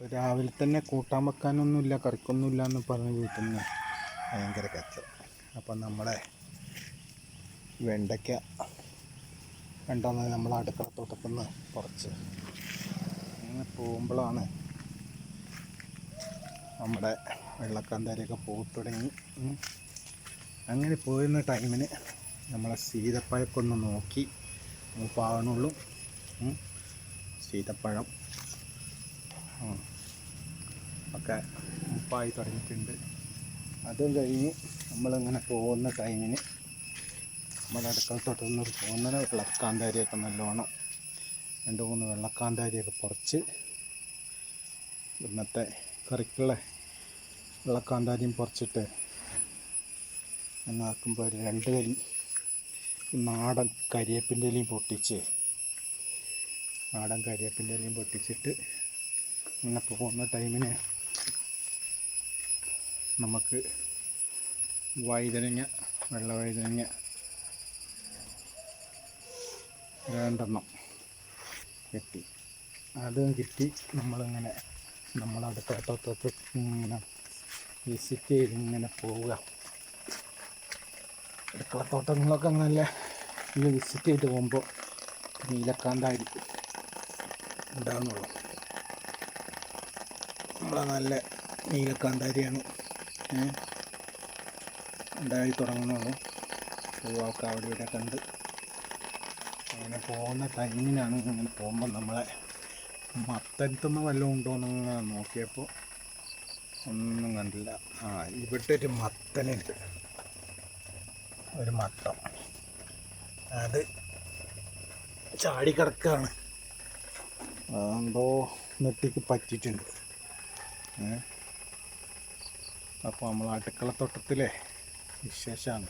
രാവിലെ തന്നെ കൂട്ടാൻ വെക്കാനൊന്നുമില്ല കറിക്കൊന്നുമില്ല എന്ന് പറഞ്ഞ് വീട്ടിൽ നിന്ന് ഭയങ്കര കച്ചം അപ്പം നമ്മളെ വെണ്ടയ്ക്ക വേണ്ടെന്ന് നമ്മൾ അടുക്കള തോട്ടത്തിൽ കുറച്ച് അങ്ങനെ പോകുമ്പോഴാണ് നമ്മുടെ വെള്ളക്കാന്താരിയൊക്കെ പോയി തുടങ്ങി. അങ്ങനെ പോയിരുന്ന ടൈമിന് നമ്മളെ സീതപ്പഴക്കൊന്ന് നോക്കി പാവണുള്ളൂ സീതപ്പഴം. ഒക്കെ ഉപ്പായി തുടങ്ങിയിട്ടുണ്ട്. അതും കഴിഞ്ഞ് നമ്മളിങ്ങനെ പോകുന്ന ടൈമിന് നമ്മുടെ അടുക്കള തൊട്ടിൽ നിന്ന് പോകുന്ന വെള്ളക്കാന്താരിയൊക്കെ നല്ലോണം രണ്ട് മൂന്ന് വെള്ളക്കാന്താരിയൊക്കെ പറിച്ച് ഇന്നത്തെ കറിക്കുള്ള വെള്ളക്കാന്താരിയും പറിച്ചിട്ട് എന്നാക്കുമ്പോൾ ഒരു രണ്ട് കരി നാടൻ കരിയേപ്പിന്റെ ഇലയും പൊട്ടിച്ച് നാടൻ കരിയേപ്പിന്റെ ഇലയും പൊട്ടിച്ചിട്ട് ഇങ്ങനെ പോകുന്ന ടൈമിന് നമുക്ക് വൈതനങ്ങ വെള്ള വൈതനങ്ങ രണ്ടെണ്ണം കിട്ടി. അതും കിട്ടി. നമ്മളിങ്ങനെ നമ്മളടുത്തോട്ടത്തൊക്കെ ഇങ്ങനെ വിസിറ്റ് ചെയ്ത് ഇങ്ങനെ പോവുക. അടുക്കളത്തോട്ടങ്ങളൊക്കെ നല്ല ഇത് വിസിറ്റ് ചെയ്ത് പോകുമ്പോൾ നീലക്കാന്തായിരിക്കും ഉണ്ടാകുന്നുള്ളൂ നമ്മളെ നല്ല നീലക്കാന്താരിയാണ്. ഉണ്ടായി തുടങ്ങുന്നുള്ളൂ പൂവൊക്കെ അവിടെ ഇവിടെ കണ്ട് അങ്ങനെ പോകുന്ന ടൈമിനാണ് ഇങ്ങനെ പോകുമ്പോൾ നമ്മളെ മത്തനത്തുനിന്ന് വല്ലതും ഉണ്ടോ എന്ന് നോക്കിയപ്പോൾ ഒന്നും കണ്ടില്ല. ആ ഇവിടെ ഒരു മത്തനുണ്ട്. ഒരു മത്തം. അത് ചാടിക്കിടക്കാണ്. എന്തോ നെട്ടിക്ക് പറ്റിയിട്ടുണ്ട്. അപ്പോൾ നമ്മൾ അടുക്കളത്തോട്ടത്തിലെ വിശേഷമാണ്